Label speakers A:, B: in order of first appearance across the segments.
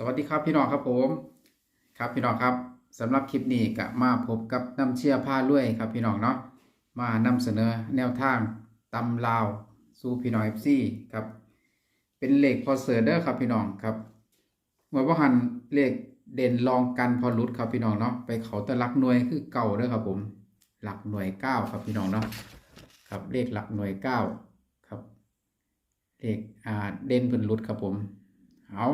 A: สวัสดีครับพี่น้องครับผมครับพี่น้องครับสำหรับคลิปนี้ก็มาพบกับน้ำเชี่ยผ้าลวยครับพี่น้องเนาะมานำเสนอแนวทางตำลาวสู่พี่น้องเอฟซีครับเป็นเลขพอเสือเดอร์ครับพี่น้องครับเมื่อว่าหันเลขเด่นรองกันพอรุดครับพี่น้องเนาะไปเขาตะลักหน่วยคือเก่าเด้อครับผมหลักหน่วยเก้าครับพี่น้องเนาะครับเลขหลักหน่วยเก้าครับเลขอ่าเด่นพิ่นรุดครับผมเอา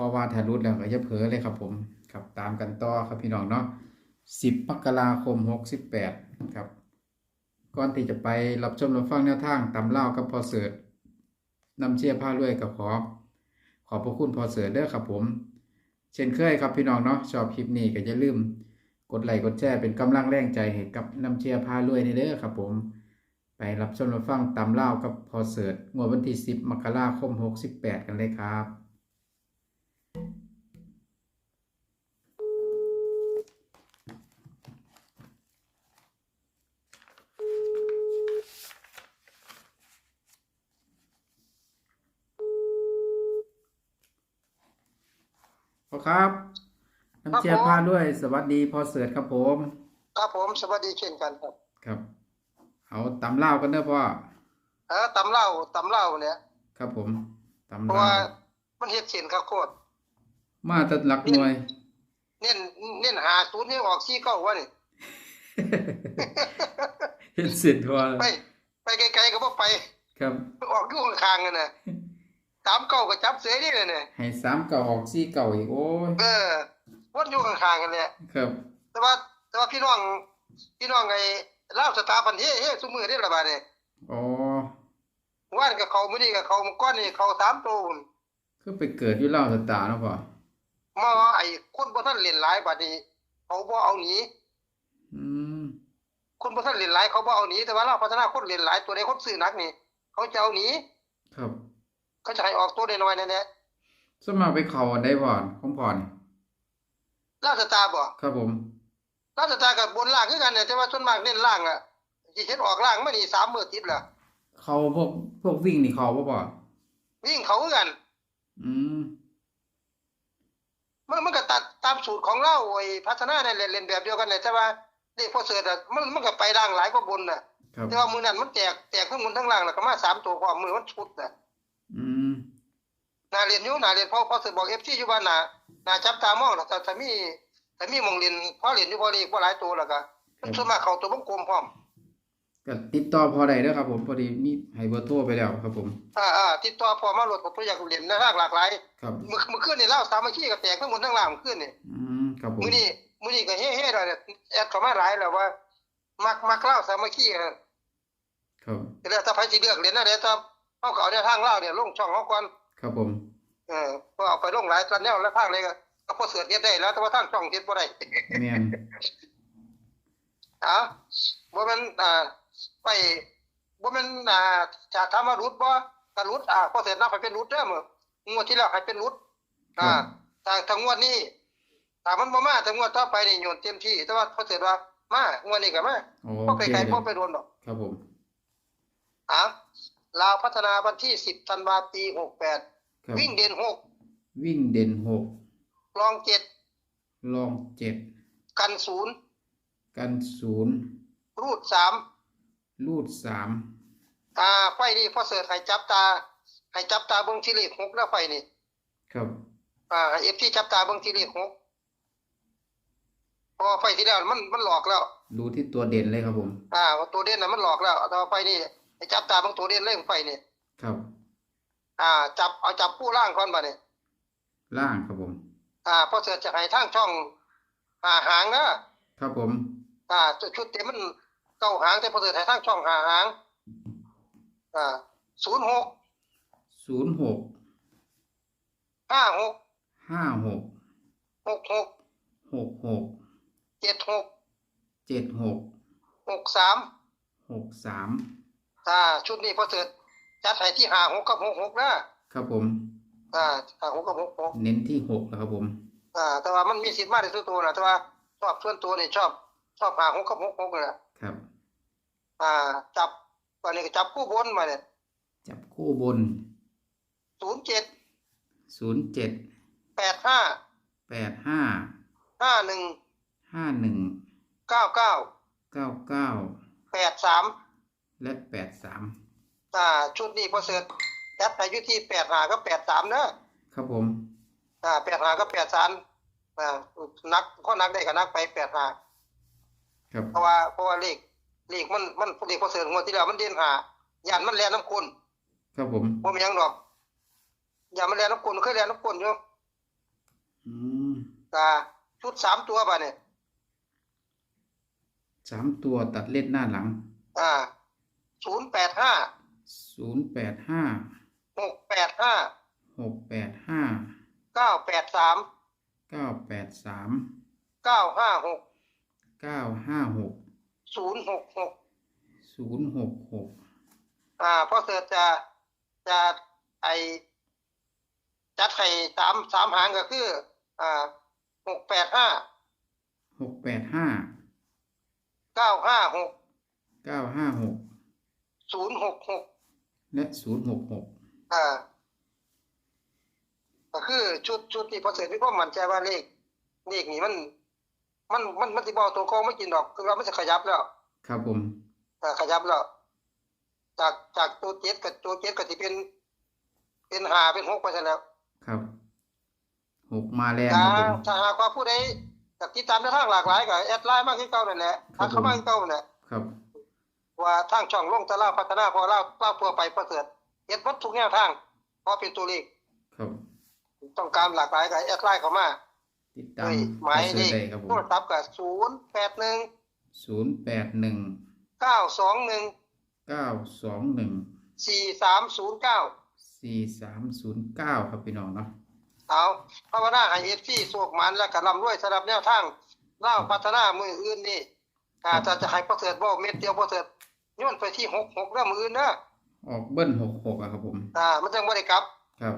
A: พอว่าถ้ารุดแล้วก็จะเผลอเลยครับผมครับตามกันต่อครับพี่น้องเนาะ10มกราคม68ครับ ก่อนที่จะไปรับชมรับฟังแนวทางตำเล่ากับพอเสิร์ตนำเชียร์ผ้ารวยกับขอ ขอบพระคุณพอเสิร์ตเด้อครับผม เช่นเคยครับพี่น้องเนาะชอบคลิปนี้ก็อย่าลืม กดไลค์กดแชร์เป็นกำลังแรงใจให้กับนำเชียร์ผ้ารวยในเด้อครับผม ไปรับชมรับฟังตำเล่ากับพอเสิร์ตงวดวันที่10มกราคม68กันเลยครับ พ่อครับน้ำเชียร์
B: ครับผม
A: พาด้วย สวัสดีพ่อเสิร์ตครับผม
B: ครับผมสวัสดีเช่นกันครับ
A: ครับ เอาตำเล่าวกันเด้อพ่อ
B: เออตำเหล้าตำเหล้าเนี่ย
A: ครับผมตำ
B: เพราะ
A: เล่า
B: ว่าวมันเฮ็ดเส้นข้าวโคตร
A: มาแตัดหลักหน่วย
B: เน้นเน้นหาศูนย์นี่ออกซี่เก้าวะนี่
A: เห็นเสร็จพอ
B: ไปไปไกลๆก็บ่ไป
A: ครับ
B: ออกอยู่ข้างๆกันน่ะตามเก้าก็จับเสยนี่เลยเนี่ย
A: ให้สามเก่าออกสี่เก่าอีกโอ้ย
B: เออวนอยู่ข้างๆกันเนี่ย
A: ครับ
B: แต่ว่าแต่ว่าพี่น้องพี่น้องไอ้ลาวสถาบันเฮ้เฮ้ซุมื้อนี่ล่ะบาดนี้
A: อ๋อ
B: ว่านกับเขามื้อนี้กับเขามื้อก่อนนี่เขาสามตัวพุ่น
A: คือไปเกิดอยู่เล่าวสตาร์เนาะพ่อ
B: มาว่าไอ้คนบ่ทันเล่นหลายบัดนี้เขาบ่เอาหนี
A: อืม
B: คนบ่ทันเล่นหลายเขาบ่เอาหนีแต่ว่าเราพัฒนาคนเล่นหลายตัวใดคนซื้อหนักนี่ เขาจะเอาหนี
A: ครับ
B: เขาจะให้ออกตัวน้อยๆนั่นแหละ
A: สวนมากไปเขาอันได้พ่อของพ่อนี่
B: ลาวสตาร์บ่
A: ครับผม
B: ลาวสตาร์กับบนล่างคือกันเนี่ยแต่ว่าส่วนมากเน้นล่างอะสิเฮ็ดออกล่างมานี่3มื้อติดแล้ว
A: เขาพวกพวกวิ่งนี่เขาบ่พ่อ
B: วิ่งเขาคือกัน
A: อืม
B: มันมันก็ตัดตามสูตรของเราไอ้พัฒนาเนี่ยเล่นเล่นแบบเดียวกันเนี่ยแต่ว่าเลขพอเสิร์ชอะมันมันก็ไปล่างหลายกว่าบนน่ะ
A: ครับ
B: แต่ว่ามื้อนั้นมันแตกแตกทั้งบนทั้งล่างแล้วก็มาสามตัวพร้อมมือมันชุดน่ะ
A: อืม
B: น่าเรียนอยู่น่าเรียนเพราะพอเสิร์ชบอก FC อยู่ว่าน่าน่าจับตามองแล้วถ้าถ้ามีถ้ามีหมองเรียนพอเรียนอยู่พอเลขบ่หลายตัวแล้วก็มันส่วนมากเข้าตัววงกลมพร้อม
A: ก็ติดต่อพอได้เด้อครับ ผมพอดีมีให้เบอร์โทรไปแล้วครับ ผม
B: อ่าอ่าติดต่อพอมาโหลดผมตัวอยากเรียนในรากหลากหลาย
A: ครับ
B: เมื่อเมื่อคืนนี่เล่าสามัคคีก็แตกทั้งหมดทั้งล่างเมื่อคืนนี่
A: อืมครับผม
B: มื้อนี้มื้อนี้ก็เฮ้ๆแล้วเนี่ยแอดเข้ามาหลายแล้วว่า มักมักเล่าสามัคคีกัน
A: ครับ
B: แล้วถ้าไผสิเลือกเรียนนะเดี๋ยวถ้าเฮาก็เอาแนวทางเล่าเนี่ยลงช่องเฮาก่อน
A: ครับผม
B: เออเพราะเอาไปลงหลายตอนแนวและทางเลยก็ก็พอเสือเฮ็ดได้แล้วแต่ว่าทางช่องเฮ็ดบ่ได้
A: แม่น
B: อ่าบ่แม่นอ่า ไปบ่แม่นอ่าจะถามว่ารุดบ่ก็รุดอ่าพอเสร็จนับให้เป็นรุดเด้อมื้องวดที่แล้วให้เป็นรุดอ่าถ้าถ้างวดนี้ถ้ามันบ่มาถ้างวดต่อไปนี่โยนเต็มที่ แต่ว่าพอเสร็จว่ามางวดนี้ก็มา
A: โอ
B: บ่ไป
A: เค
B: ไกล
A: เลย
B: บ่ไปโดนดอก
A: ครับผม
B: อ่าลาวพัฒนาวันที่10ธันวาคมปี
A: ครับ
B: 68วิ่งเด่น
A: วิ่งเด่นหก
B: 6รอง
A: ลองเจ็ด
B: 7กัน0
A: กันศูนย์
B: รูด
A: ลูดสาม
B: 3อ่าไฟนี่พอเสิร์ชให้จับตาให้จับตาเบิ่งที่เลข6แล้วไฟนี่
A: ครับ
B: อ่าให้ FT จับตาเบิ่งที่เลข6เพราะว่าไฟที่แล้วมันมันหลอกแล้ว
A: ดูที่ตัวเด่นเลยครับผม
B: อ่าว่าตัวเด่นน่ะมันหลอกแล้วแต่ว่าไฟนี่ให้จับตาเบิ่งตัวเด่นเลยของไฟนี่
A: ครับ
B: อ่า จับเอาจับผู้ล่างก่อนบัดนี้
A: ล่างครับผม
B: อ่าพอเสิร์ชจะให้ทางช่อง อ่าหางนะครับ
A: ผม
B: อ่าชุดเต็มมัน เก้าหางแต่พอเสิร์ชให้ทางช่องหาหางอ่า06
A: ศูนย์หก
B: 56
A: ห้าหก
B: 66
A: หกหก
B: 76
A: เจ็ดหก
B: 63
A: หกหกสามหกสาม
B: อ่า ชุดนี้พอเสิร์ชจัดให้ที่56กับ66นะครับ
A: ผม
B: อ่า56กับ66
A: เน้นที่หกนะครับผม
B: อ่า แต่ว่ามันมีสิทธิ์มากที่สุดตัวนะแต่ว่าชอบส่วนตัวเนี่ยชอบ ชอบ56กับ66นี่แหละ อ่า จับตอนนี้ก็จับคู่บนมาเนี่ย
A: จับคู่บน
B: 07
A: ศูนย์เจ็ด
B: แปดห้า
A: แปดห้า
B: ห้าหนึ่ง
A: ห้าหนึ่ง
B: เก้าเก้า
A: เก้าเก้า
B: แปดสาม
A: และแปดสาม
B: อ่า ชุดนี้พอเสร็จแอดอายุที่แปดหาก็แปดสามเนอะ
A: ครับผม
B: อ่าแปดหาก็แปดสามอ่านักข้อนักได้กับนักไปแปดหา
A: ครับ
B: เพราะว่าเพราะว่าเลข เลขมันมันเลขพอเสร็จงวดที่แล้วมันเด่นหาย่านมันแลน้ำคน
A: ครับผม
B: ผมยังดอกย่านมันแลน้ำคนเคยแลน้ำคนอยู่
A: อืม
B: อ่าชุดสามตัวป่ะเนี่ย
A: สามตัวตัดเล็ดหน้าหลัง
B: อ่าศูนย์แปดห้า
A: ศูนย์แปดห้า
B: หกแปดห้า
A: หกแปดห้า
B: เก้าแปดสาม
A: เก้าแปดสาม
B: เก้าห้าหก
A: เก้าห้าหก
B: ศูนย์หกหก
A: ศูนย์หกหก
B: อ่าพ่อเสือจะจะไอจัดให้สามสามหางก็คือ อ่าหกแปดห้า
A: หกแปดห้า
B: เก้าห้าหก
A: เก้าห้าหก
B: ศูนย์หกหก
A: และศูนย์หกหก
B: อ่าก็คือชุดชุดที่พอเสือพี่พ่อมั่นใจว่าเลขเลขนี้มัน มันมันมันสิบอตัวโกงไม่กินดอก คือว่ามันจะขยับแล้ว
A: ครับผม
B: อ่าขยับแล้ว จากจากตัวเจ็ดกับตัวเจ็ดก็จะเป็น เป็นหาเป็นหกไปซะแล้ว
A: ครับหกมาแรง
B: ถ้า
A: ครับผม
B: ถ้าหากว่าผู้ใดอยากติดตามในทางหลากหลายก็แอดไลน์มากที่เก่านั่นแหละ
A: ครั
B: ทั
A: บ
B: กเข้ามาที่เก่านั่นแหละ
A: ครับ
B: ว่าทางช่องลงตะล่าพัฒนาพอเล่าเล่าตัวไปประเสริฐเฮ็ดวัดทุกแนวทางเพราะเป็นตัวเลข
A: ครับ
B: ต้องการหลากหลายก็แอดไลน์เข้ามา
A: ติดตาม
B: ด้วยห
A: พ
B: มา
A: อยเสื
B: เล
A: อ
B: ข
A: ได้ครับผ
B: โท
A: ม
B: รศัพท์ก็ศูนย์แปดหนึ่ง
A: ศูนย์แปดหนึ่ง
B: เก้าสองหนึ่ง
A: เก้าสองหนึ่ง
B: สี่สามศูนย์เก้า
A: สี่สามศูนย์เก้าครับพี่น้องเนาะ
B: เอาภาวนาให้เอฟซีสวกมันและก็ร่ำรวยสำหรับแนวทางเล่าพัฒนามืออื่นนี่อาจะจะให้ประเสริฐบ่เม็ดเดียวประเสริฐโย้อนไปที่หกหกแล้วมืออื่นเด้อ
A: ออกเบิ้ลหกหกอะครับผม
B: อ่า มันจังบ่ได้กลับ
A: ครับ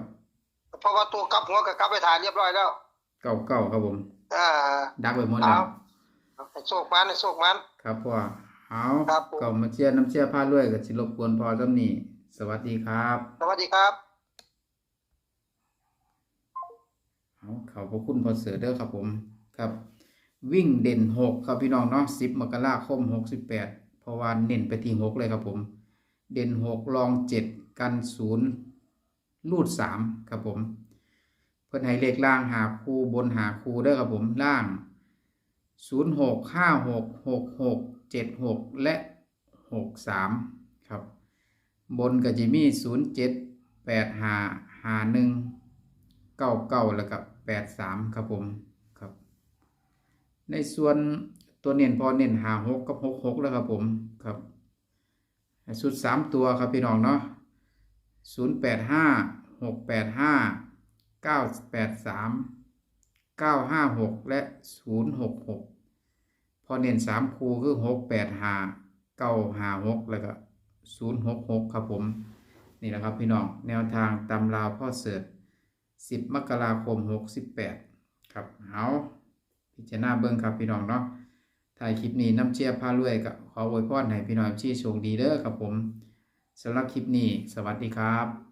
B: เพราะว่าตัวกลับหัวก็กลับไปถ่ายเรียบร้อยแล้ว
A: เก้าเก้าครับผม
B: อ่า
A: ดักไปหมดแล้ว
B: ให้โชคมันให้โชคมัน
A: ครับพ่อเอา
B: ครับผม
A: ก็มาเชียร์น้ำเชียร์ผ้าด้วยกับสิรบกวนพอจำนี้สวัสดีครับ
B: สวัสดีครับ
A: เอาขอบพระคุณพอเสือเด้อครับผมครับ วิ่งเด่นหกครับพี่น้องเนาะสิบมกราคมหกสิบแปดเพราะว่าเน้นไปที่หกเลยครับผม เด่นหกรองเจ็ดกันศูนย์รูดสามครับผม เพื่อนให้เลขล่างหาคูบนหาคูเด้อครับผมล่างศูนย์หกห้าหกหกหกเจ็ดหกและหกสามครับ บนก็จะมีศูนย์เจ็ดแปดหาหาหนึ่งเก้าเก้าแล้วก็แปดสามครับผมครับ ในส่วนตัวเน้นพอเน้นหาหกกับหกหกแล้วครับผมครับสุดสามตัวครับพี่น้องเนาะศูนย์แปดห้าหกแปดห้า เก้าแปดสามเก้าห้าหกและศูนย์หกหกพอเน้นสามคูคือหกแปดห้าเก้าห้าหกแล้วก็ศูนย์หกหกครับผม นี่แหละครับพี่น้อง แนวทางตำราวพ่อเสิร์ชสิบมกราคมหกสิบแปดครับ เอาพิจารณาเบิ้งครับพี่น้องเนาะถ่ายคลิปนี้น้ำเชียร์พารวยกับขออวยพรให้พี่น้องชี้โชคดีเด้อครับผมสำหรับคลิปนี้ สวัสดีครับ